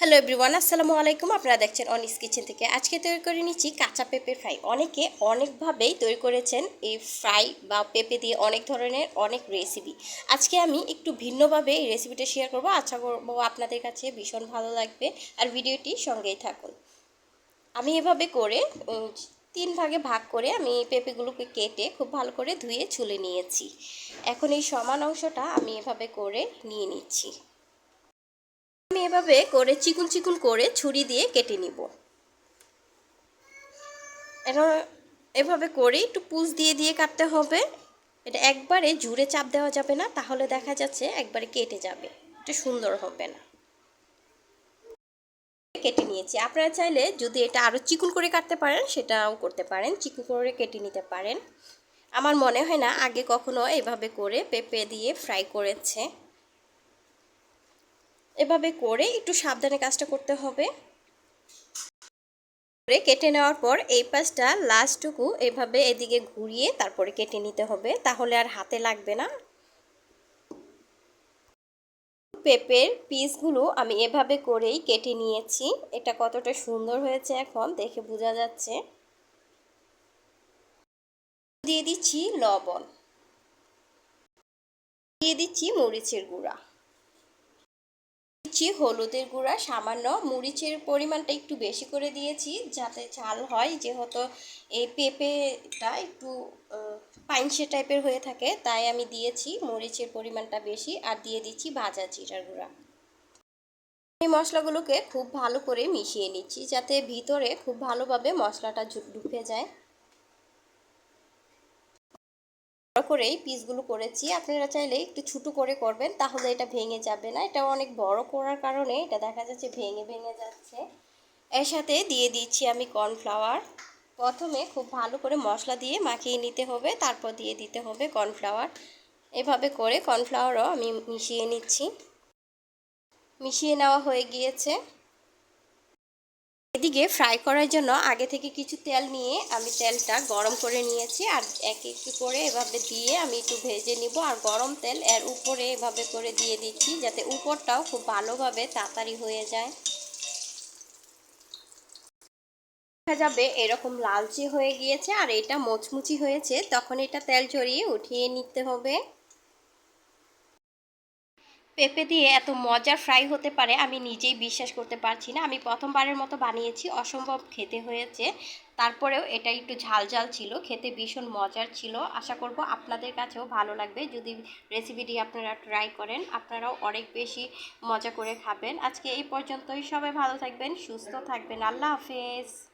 Hello everyone আসসালামু আলাইকুম। আপনারা দেখছেন অনিস কিচেন থেকে। আজকে তৈরি করে নিচ্ছি কাঁচা পেঁপে ফ্রাই। অনেকে অনেকভাবেই তৈরি করেছেন এই ফ্রাই বা পেঁপে দিয়ে অনেক ধরনের, অনেক রেসিপি আজকে আমি একটু ভিন্নভাবে এই রেসিপিটা শেয়ার করব। আশা করব আপনাদের কাছে ভীষণ ভালো লাগবে। আর ভিডিওটি সঙ্গেই থাকুন। আমি এভাবে করে তিন ভাগে ভাগ করে আমি পেঁপেগুলোকে কেটে খুব ভালো করে ধুয়ে ছুলে নিয়েছি। এখন এই সমান অংশটা আমি এভাবে করে নিয়ে নিচ্ছি। আমি এভাবে করে চিকুন চিকুন করে ছুরি দিয়ে কেটে নিব। এখন এভাবে করে একটু পুষ দিয়ে দিয়ে কাটতে হবে। এটা একবারে জুড়ে চাপ দেওয়া যাবে না, তাহলে দেখা যাচ্ছে একবারে কেটে যাবে। এটা সুন্দর হবে না। কেটে নিয়েছি। আপনারা চাইলে যদি এটা আরও চিকুন করে কাটতে পারেন, সেটাও করতে পারেন। চিকুন করে কেটে নিতে পারেন। আমার মনে হয় না, আগে কখনো এভাবে করে পেঁপে দিয়ে ফ্রাই করেছে। এভাবে করে একটু সাবধানে কাজটা করতে হবে। কেটে নেওয়ার পর এই পাশটা লাস্টটুকু এভাবে এদিকে ঘুরিয়ে তারপরে কেটে নিতে হবে, তাহলে আর হাতে লাগবে না। পেঁপের পিসগুলো আমি এভাবে করেই কেটে নিয়েছি। এটা কতটা সুন্দর হয়েছে এখন দেখে বোঝা যাচ্ছে। দিয়ে দিচ্ছি লবণ। দিয়ে দিচ্ছি মরিচের গুঁড়া। দিচ্ছি হলুদের গুঁড়া সামান্য মরিচের পরিমাণটা একটু বেশি করে দিয়েছি, যাতে ঝাল হয়। যেহেতু এই পেঁপেটা একটু পাইনসে টাইপের হয়ে থাকে, তাই আমি দিয়েছি মরিচের পরিমাণটা বেশি আর দিয়ে দিচ্ছি ভাজা জিরার গুঁড়া। এই মশলাগুলোকে খুব ভালো করে মিশিয়ে নিচ্ছি, যাতে ভিতরে খুব ভালোভাবে মশলাটা ঢুকে যায় বড় করেই পিসগুলো করেছি। আপনারা চাইলে একটু ছোটো করে করবেন, তাহলে এটা ভেঙে যাবে না। এটা অনেক বড় করার কারণে এটা দেখা যাচ্ছে ভেঙে ভেঙে যাচ্ছে। এর সাথে দিয়ে দিচ্ছি আমি কর্নফ্লাওয়ার। প্রথমে খুব ভালো করে মশলা দিয়ে মাখিয়ে নিতে হবে, তারপর দিয়ে দিতে হবে কর্নফ্লাওয়ার। এভাবে করে কর্নফ্লাওয়ারও আমি মিশিয়ে নিচ্ছি। মিশিয়ে নেওয়া হয়ে গিয়েছে। এদিকে ফ্রাই করার জন্য আগে থেকে কিছু তেল নিয়ে আমি তেলটা গরম করে নিয়েছি আর এক একটু করে এভাবে দিয়ে আমি একটু ভেজে নিব আর গরম তেল এর উপরে এভাবে করে দিয়ে দিচ্ছি যাতে উপরটাও খুব ভালোভাবে তাড়াতাড়ি হয়ে যায়। দেখা যাবে এরকম লালচে হয়ে গিয়েছে আর এটা মোচমুচি হয়েছে, তখন এটা তেল ঝরিয়ে উঠিয়ে নিতে হবে। পেঁপে দিয়ে এত মজার ফ্রাই হতে পারে, আমি নিজেই বিশ্বাস করতে পারছি না। আমি প্রথমবারের মতো বানিয়েছি, অসম্ভব খেতে হয়েছে। তারপরেও এটা একটু ঝাল ঝাল ছিল, খেতে ভীষণ মজার ছিল। আশা করব আপনাদের কাছেও ভালো লাগবে। যদি রেসিপিটি আপনারা ট্রাই করেন, আপনারাও অনেক বেশি মজা করে খাবেন। আজকে এই পর্যন্তই। সবাই ভালো থাকবেন, সুস্থ থাকবেন। আল্লাহ হাফেজ।